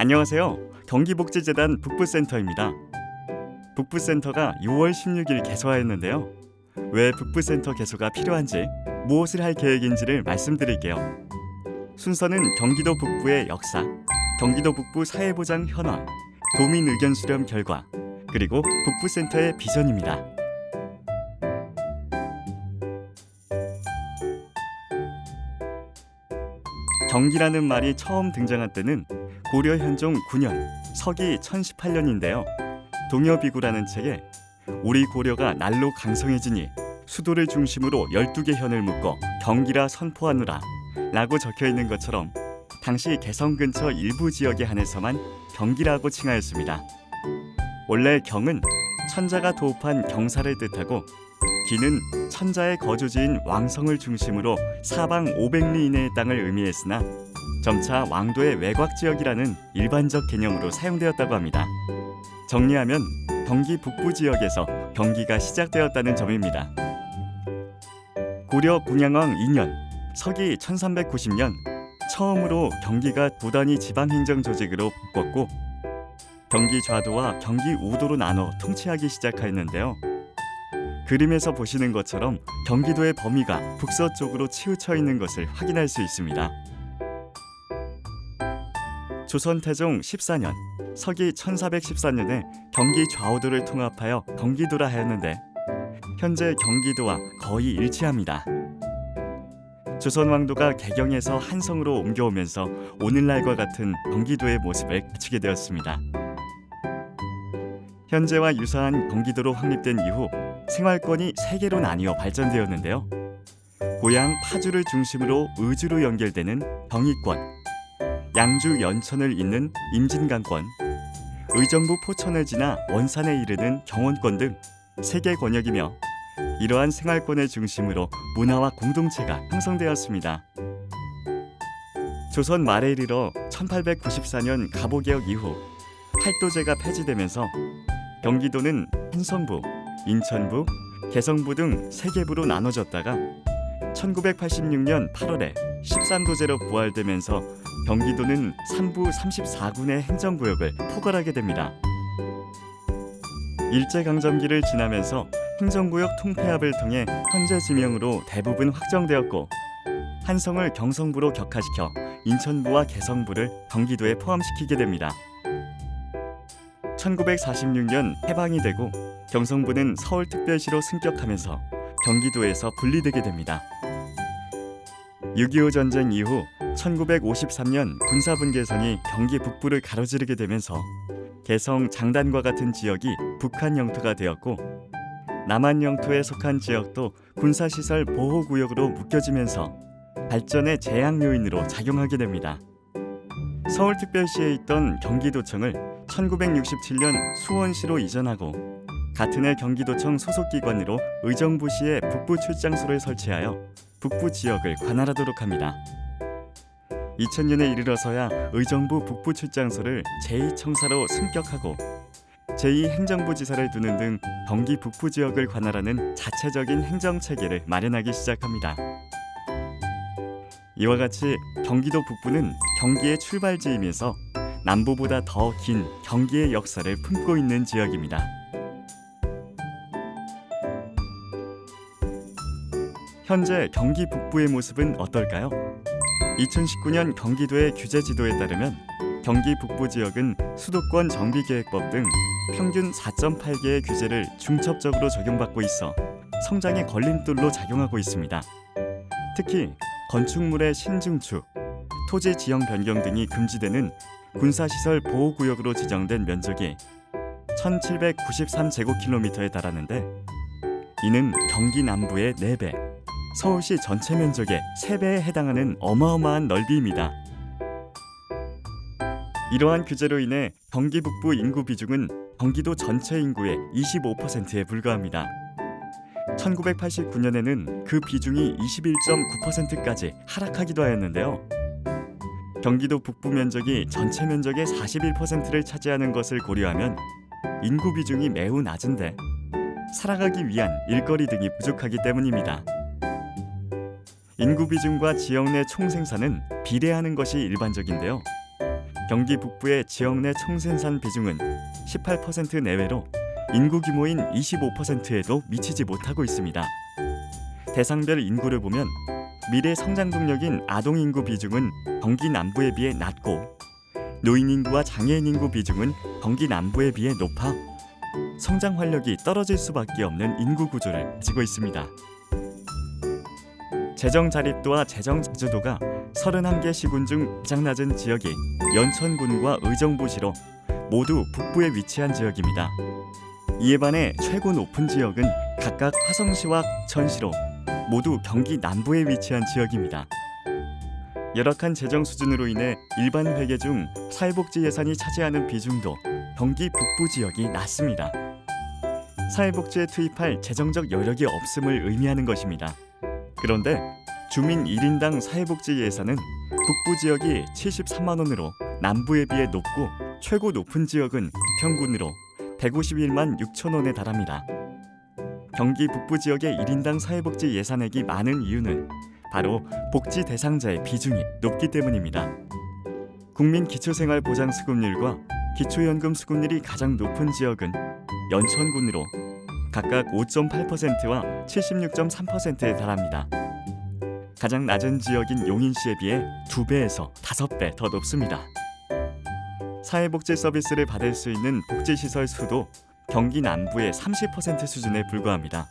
안녕하세요. 경기복지재단 북부센터입니다. 북부센터가 6월 16일 개소하였는데요. 왜 북부센터 개소가 필요한지, 무엇을 할 계획인지를 말씀드릴게요. 순서는 경기도 북부의 역사, 경기도 북부 사회보장 현황, 도민 의견 수렴 결과, 그리고 북부센터의 비전입니다. 경기라는 말이 처음 등장한 때는 고려 현종 9년 서기 1018년인데요. 동여비구라는 책에 우리 고려가 날로 강성해지니 수도를 중심으로 12개 현을 묶어 경기라 선포하노라 라고 적혀 있는 것처럼 당시 개성 근처 일부 지역에 한해서만 경기라고 칭하였습니다. 원래 경은 천자가 도읍한 경사를 뜻하고 기는 천자의 거주지인 왕성을 중심으로 사방 500리 이내의 땅을 의미했으나 점차 왕도의 외곽 지역이라는 일반적 개념으로 사용되었다고 합니다. 정리하면 경기 북부 지역에서 경기가 시작되었다는 점입니다. 고려 공양왕 2년 서기 1390년 처음으로 경기가 부단위 지방행정 조직으로 바꿨고 경기 좌도와 경기 우도로 나눠 통치하기 시작하였는데요. 그림에서 보시는 것처럼 경기도의 범위가 북서쪽으로 치우쳐 있는 것을 확인할 수 있습니다. 조선 태종 14년 서기 1414년에 경기 좌우도를 통합하여 경기도라 하였는데 현재 경기도와 거의 일치합니다. 조선 왕도가 개경에서 한성으로 옮겨오면서 오늘날과 같은 경기도의 모습을 갖추게 되었습니다. 현재와 유사한 경기도로 확립된 이후 생활권이 세 개로 나뉘어 발전되었는데요. 고향 파주를 중심으로 의주로 연결되는 경의권, 양주 연천을 잇는 임진강권, 의정부 포천을 지나 원산에 이르는 경원권 등세개 권역이며 이러한 생활권을 중심으로 문화와 공동체가 형성되었습니다. 조선 말에 이르러 1894년 갑오개혁 이후 팔도제가 폐지되면서 경기도는 한성부, 인천부, 개성부 등 세 개부로 나눠졌다가 1986년 8월에 13도제로 부활되면서 경기도는 3부 34군의 행정구역을 포괄하게 됩니다. 일제강점기를 지나면서 행정구역 통폐합을 통해 현재 지명으로 대부분 확정되었고 한성을 경성부로 격화시켜 인천부와 개성부를 경기도에 포함시키게 됩니다. 1946년 해방이 되고 경성부는 서울특별시로 승격하면서 경기도에서 분리되게 됩니다. 6.25 전쟁 이후 1953년 군사분계선이 경기 북부를 가로지르게 되면서 개성 장단과 같은 지역이 북한 영토가 되었고 남한 영토에 속한 지역도 군사시설 보호구역으로 묶여지면서 발전의 제약 요인으로 작용하게 됩니다. 서울특별시에 있던 경기도청을 1967년 수원시로 이전하고 같은 해 경기도청 소속 기관으로 의정부시에 북부 출장소를 설치하여 북부 지역을 관할하도록 합니다. 2000년에 이르러서야 의정부 북부 출장소를 제2청사로 승격하고 제2행정부 지사를 두는 등 경기 북부 지역을 관할하는 자체적인 행정 체계를 마련하기 시작합니다. 이와 같이 경기도 북부는 경기의 출발지이면서 남부보다 더 긴 경기의 역사를 품고 있는 지역입니다. 현재 경기 북부의 모습은 어떨까요? 2019년 경기도의 규제 지도에 따르면 경기 북부 지역은 수도권 정비계획법 등 평균 4.8개의 규제를 중첩적으로 적용받고 있어 성장의 걸림돌로 작용하고 있습니다. 특히 건축물의 신증축, 토지 지형 변경 등이 금지되는 군사시설 보호구역으로 지정된 면적이 1793제곱킬로미터에 달하는데 이는 경기 남부의 4배, 서울시 전체 면적의 3배에 해당하는 어마어마한 넓이입니다. 이러한 규제로 인해 경기 북부 인구 비중은 경기도 전체 인구의 25%에 불과합니다. 1989년에는 그 비중이 21.9%까지 하락하기도 하였는데요. 경기도 북부 면적이 전체 면적의 41%를 차지하는 것을 고려하면 인구 비중이 매우 낮은데 살아가기 위한 일거리 등이 부족하기 때문입니다. 인구 비중과 지역 내 총생산은 비례하는 것이 일반적인데요. 경기 북부의 지역 내 총생산 비중은 18% 내외로 인구 규모인 25%에도 미치지 못하고 있습니다. 대상별 인구를 보면 미래 성장 동력인 아동 인구 비중은 경기 남부에 비해 낮고 노인 인구와 장애인 인구 비중은 경기 남부에 비해 높아 성장 활력이 떨어질 수밖에 없는 인구 구조를 가지고 있습니다. 재정 자립도와 재정 자주도가 31개 시군 중 가장 낮은 지역이 연천군과 의정부시로 모두 북부에 위치한 지역입니다. 이에 반해 최고 높은 지역은 각각 화성시와 천시로 모두 경기 남부에 위치한 지역입니다. 열악한 재정 수준으로 인해 일반 회계 중 사회복지 예산이 차지하는 비중도 경기 북부 지역이 낮습니다. 사회복지에 투입할 재정적 여력이 없음을 의미하는 것입니다. 그런데 주민 1인당 사회복지 예산은 북부 지역이 73만 원으로 남부에 비해 높고 최고 높은 지역은 평균으로 151만 6천 원에 달합니다. 경기 북부 지역의 1인당 사회복지 예산액이 많은 이유는 바로 복지 대상자의 비중이 높기 때문입니다. 국민 기초생활보장 수급률과 기초연금 수급률이 가장 높은 지역은 연천군으로 각각 5.8%와 76.3%에 달합니다. 가장 낮은 지역인 용인시에 비해 2배에서 5배 더 높습니다. 사회복지 서비스를 받을 수 있는 복지시설 수도 경기 남부의 30% 수준에 불과합니다.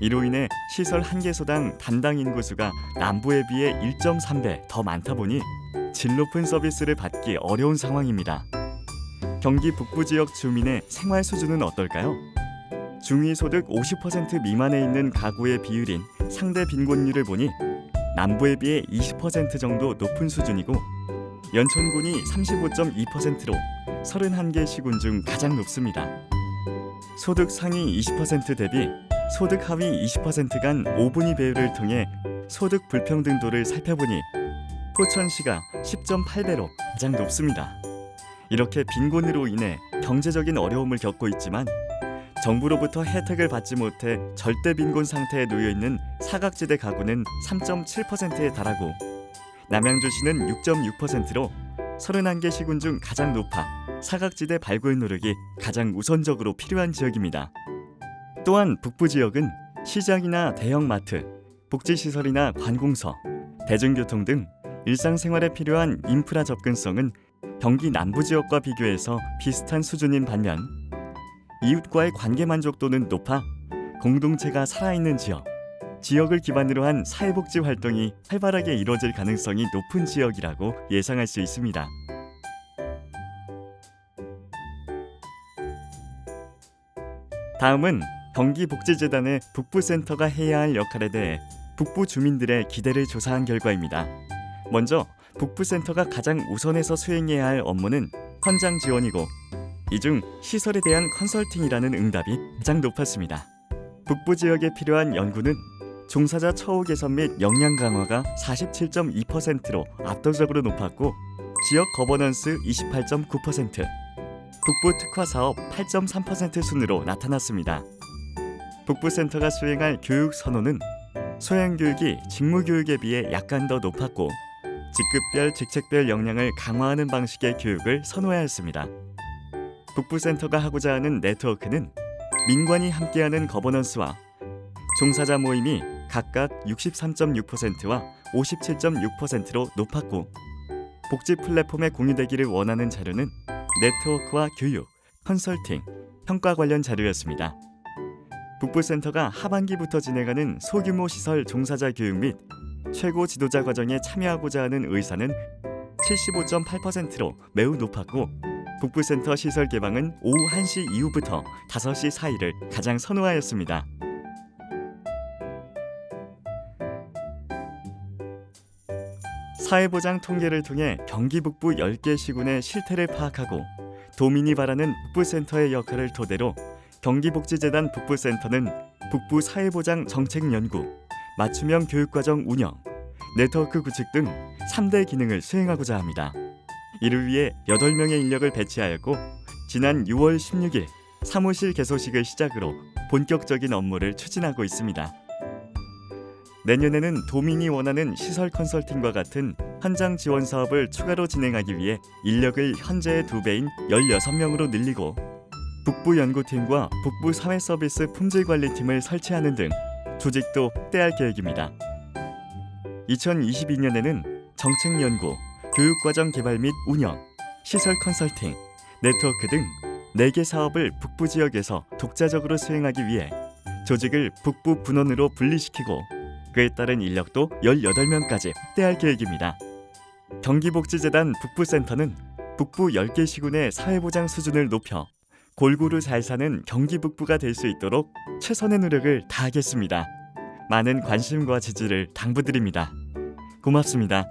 이로 인해 시설 한 개소당 단당 인구수가 남부에 비해 1.3배 더 많다 보니 질 높은 서비스를 받기 어려운 상황입니다. 경기 북부 지역 주민의 생활 수준은 어떨까요? 중위 소득 50% 미만에 있는 가구의 비율인 상대 빈곤율을 보니 남부에 비해 20% 정도 높은 수준이고 연천군이 35.2%로 31개 시군 중 가장 높습니다. 소득 상위 20% 대비 소득 하위 20%간 5분위 배율을 통해 소득 불평등도를 살펴보니 포천시가 10.8배로 가장 높습니다. 이렇게 빈곤으로 인해 경제적인 어려움을 겪고 있지만 정부로부터 혜택을 받지 못해 절대 빈곤 상태에 놓여 있는 사각지대 가구는 3.7%에 달하고 남양주시는 6.6%로 31개 시군 중 가장 높아 사각지대 발굴 노력이 가장 우선적으로 필요한 지역입니다. 또한 북부 지역은 시장이나 대형 마트, 복지시설이나 관공서, 대중교통 등 일상생활에 필요한 인프라 접근성은 경기 남부 지역과 비교해서 비슷한 수준인 반면 이웃과의 관계 만족도는 높아 공동체가 살아있는 지역, 지역을 기반으로 한 사회복지 활동이 활발하게 이루어질 가능성이 높은 지역이라고 예상할 수 있습니다. 다음은 경기복지재단의 북부센터가 해야 할 역할에 대해 북부 주민들의 기대를 조사한 결과입니다. 먼저 북부센터가 가장 우선해서 수행해야 할 업무는 현장 지원이고 이 중 시설에 대한 컨설팅이라는 응답이 가장 높았습니다. 북부 지역에 필요한 연구는 종사자 처우 개선 및 역량 강화가 47.2%로 압도적으로 높았고 지역 거버넌스 28.9%, 북부 특화 사업 8.3% 순으로 나타났습니다. 북부 센터가 수행할 교육 선호는 소양 교육이 직무 교육에 비해 약간 더 높았고 직급별 직책별 역량을 강화하는 방식의 교육을 선호하였습니다. 북부센터가 하고자 하는 네트워크는 민관이 함께하는 거버넌스와 종사자 모임이 각각 63.6%와 57.6%로 높았고 복지 플랫폼에 공유되기를 원하는 자료는 네트워크와 교육, 컨설팅, 평가 관련 자료였습니다. 북부센터가 하반기부터 진행하는 소규모 시설 종사자 교육 및 최고 지도자 과정에 참여하고자 하는 의사는 75.8%로 매우 높았고 북부센터 시설 개방은 오후 1시 이후부터 5시 사이를 가장 선호하였습니다. 사회보장 통계를 통해 경기 북부 10개 시군의 실태를 파악하고 도민이 바라는 북부센터의 역할을 토대로 경기복지재단 북부센터는 북부 사회보장 정책 연구, 맞춤형 교육과정 운영, 네트워크 구축 등 3대 기능을 수행하고자 합니다. 이를 위해 8명의 인력을 배치하였고 지난 6월 16일 사무실 개소식을 시작으로 본격적인 업무를 추진하고 있습니다. 내년에는 도민이 원하는 시설 컨설팅과 같은 현장 지원 사업을 추가로 진행하기 위해 인력을 현재의 두 배인 16명으로 늘리고 북부 연구팀과 북부 사회 서비스 품질 관리팀을 설치하는 등 조직도 확대할 계획입니다. 2022년에는 정책 연구, 교육과정 개발 및 운영, 시설 컨설팅, 네트워크 등 4개 사업을 북부 지역에서 독자적으로 수행하기 위해 조직을 북부 분원으로 분리시키고 그에 따른 인력도 18명까지 확대할 계획입니다. 경기복지재단 북부센터는 북부 10개 시군의 사회보장 수준을 높여 골고루 잘 사는 경기 북부가 될 수 있도록 최선의 노력을 다하겠습니다. 많은 관심과 지지를 당부드립니다. 고맙습니다.